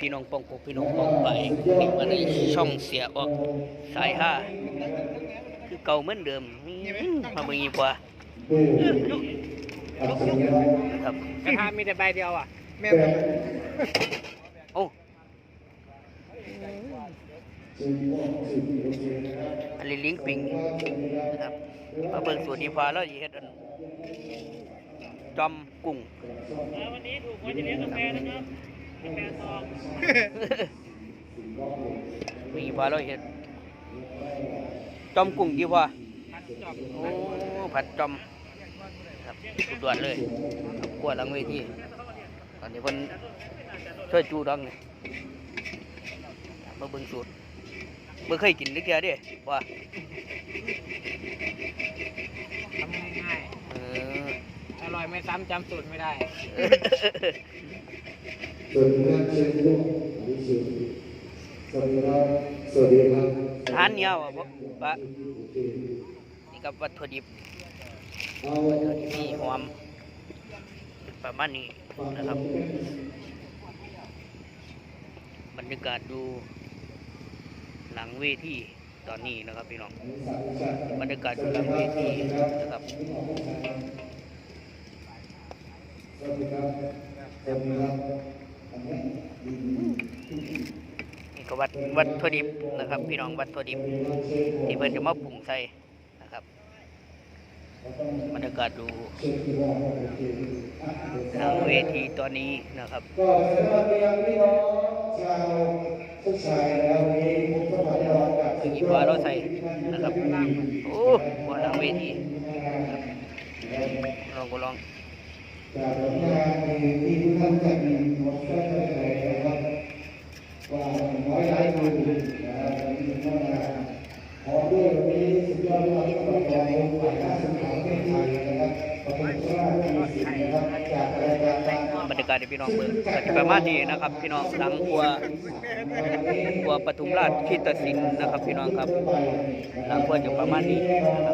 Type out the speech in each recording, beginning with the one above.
พี่น้องป้องปกพี่น้องป้องไปนี่มาในช่องเสียออกสายห้าคือเก่าเหมือนเดิมอื้อมาเบิ่งอีกว่าครับกระทะมีแต่ใบเดียวอะแม่นบ่โอ้อันนี้ลิงปิงนะครับมาเบิ่งสูตรอีฟ้าแล้วสิเฮ็ดอันจอมกุ้งวันนี้ถูกว่าจะเลี้ยงกาแฟนะครับ กาแฟซองมีฟ้าแล้วเฮ็ดจอมกุ้งดีกว่าพัดจอบโอ้ผัดจอมครับสุดยอดเลยครับกลัวหลังเวทีตอนนี้เพิ่นช่วยจูดังนี่มาเบิ่งสูตรเมื่อเคยกินนึกเดียวเด้ว่าทำง่ายเออๆอร่อยไม่ซ้ำจำสูตรไม่ได้ สวัสดีครับเชิญลูกอภิสิทธิ์สวัสดีครับสวัสดีครับทานเหนียวอะบ่ปะนี่กับวัตถุดิบเอาวัตถุดิบนี่หอมประมาณนี้นะครับ บรรยากาศดูหลังเวทีตอนนี้นะครับพี่น้องบรรยากาศดูหลังเวทีนะครับสวัสดีครับ สวัสดีครับวัตวัตถุดิบนะครับ พี่น้องวัตถุดิบ ที่เพิ่นจะมาปรุงใส่นะครับบรรยากาศดูหลังเวทีตอนนี้นะครับก็สวัสดีครับพี่น้องชาวทุกชายนะครับวันนี้ผมสมัครยอมกับคือกีฟ้าเราใส่นะครับโอ้บนหลังเวทีลองก็ลองจากผลงานที่ท่านจะมีหมดก็จะเลยนะครับว่าน้อยหลายมือนะครับวันนี้ก็มาขอด้วยวันนี้สุดยอดยอดก็ขอผมฝ่ายการศึกษาประเทศไทยนะครับขอบคุณครับที่สิทธิ์นะครับจากรายการต่างบรรยากาศที่พี่น้องเบิ่งก็จะประมาณนี้นะครับ พี่น้องหลังอัวอัวปทุมราชคีตศิลป์นะครับ พี่น้องครับหลังอัวจะประมาณนี้นะครั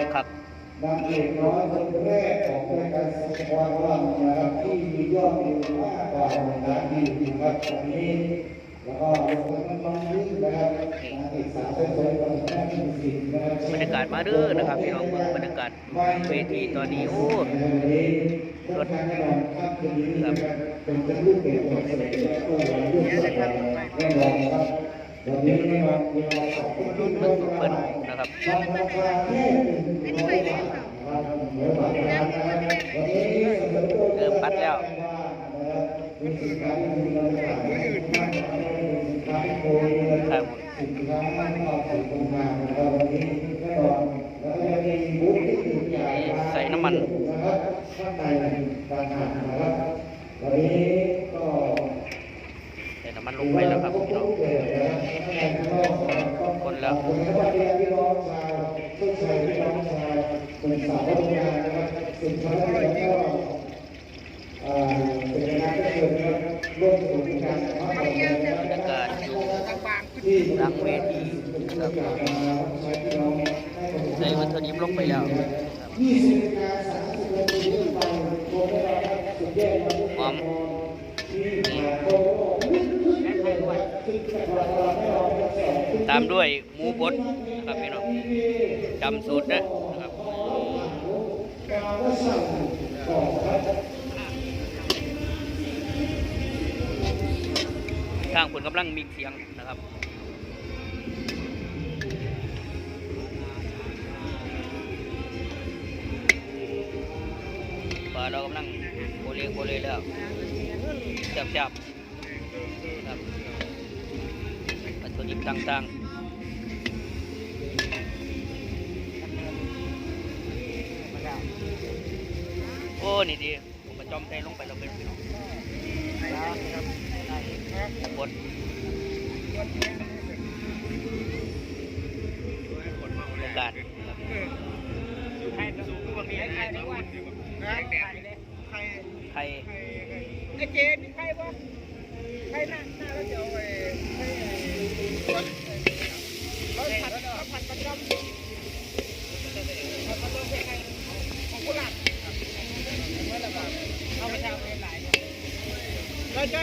บครับนางเอกน้อยคนแรกของรายการสครามว่างนะครับที่มียอดวิวมากกว่าหนึ่งล้านวิวนะครับวันนี้ แล้วก็รวมทั้งน้องนิ่งนะครับนางเอกสาวสวยๆของท่านที่มีสิทธิ์นะครับบรรยากาศมาเด้อนะครับพี่น้องเบิ่งบรรยากาศเวทีตอนนี้โอ้วันนี้รถทางแน่นอนครับคืนนี้นะครับเป็นเป็นรูปแบบของเสด็จพระองค์รุ่นสดแน่นอนนะครับวันนี้แน่นอนมีมาสองคนรุ่นเบิ่งรุ่นเพิ่นนะครับราคาแค่หนึ่งร้อยบาทนะครับเหนือบาทนะครับวันนี้เสนอตัวเริ่มปัดแล้วเป็นสินค้าที่มีราคาไม่อื่นมากเป็นสินค้าที่โกงเงินครับสินค้าไม่เอาใส่โรงงานนะ ครับวันนี้แน่นอนแล้วก็ยังมีบูธที่ถึงใส่น้ำมันนะครับข้างในต่างหากนะครับวันนี้ก็ใส่น้ำมันลงไปแล้วครับพี่น้องคนละขอบคุณครับพี่น้องชาวทุกชายพี่น้องชาวเป็นสาวทำงานนะครับสินค้าแล้วก็เออเป็นงานก็เชิญนะครับร่วมสนุกกันนะครับ บรรยากาศอยู่ที่หลังเวทีครับใส่วัตถุดิบลงไปแล้วครับยี่สิบนาฬิกาสามสิบนาทีขึ้นไปโปรโมชั่นสุดยอมตามด้วยหมูบดนะครับพี่น้องจำสูตรนะนะครับ ทางผลกำลังมีเสียงนะครับปลาเรากำลังโคเลโคเลแล้วจับจับๆครับวัตถุดิบต่างๆโอ้ นี่ดี ผมมาจอมใจลงไปเราเป็นพี่น้อง กดโอกาสใครสูงกว่ามีใครทุกวันใครใครไอเจมีใครวะใครน้าน้าแล้วเดี๋ยวไอ้ไอ้รถผัดรถผัดประจำของผู้หลักเอาไปทำหลายเราจะ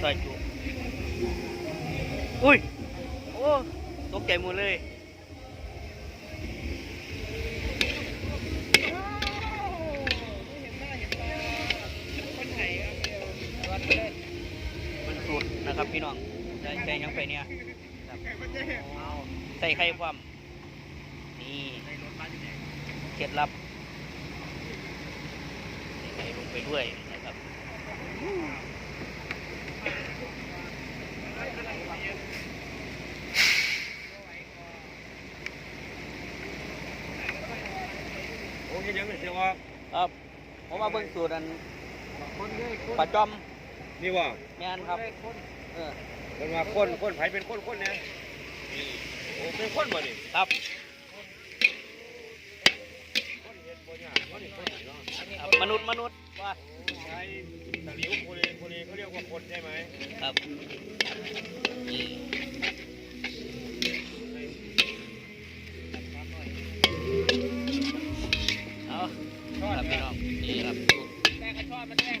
ใส่จุอุ้ย โอ้ตกใจหมดเลยคนไทยครับรถเลย มันสุดนะครับพี่น้องใส่ใส่ยังไปเนี่ยครับเอาใส่ไข่ความ นี่เคล็ดลับใส่ลงไปด้วยนะครับ โอ้ยยังไม่เสียว่าครับผมมาเบิ่งสูตรอันคนเลยคนปลาจอมนี่ว่าแม่นครับเออเป็นว่าคนคนไผเป็นคนคนเนี่ยโอ้เป็นคนบ่นี่ครับคนเฮ็ดบ่ยากคนนี่คนนี่เนาะ ครับมนุษย์มนุษย์ว่า ใช้ ตะหลิวคนเองคนเองเขาเรียกว่าคนใช่ไหมครับนี่เอาครับพี่น้องนี่ครับสูตรแต่กระชอนมันแดง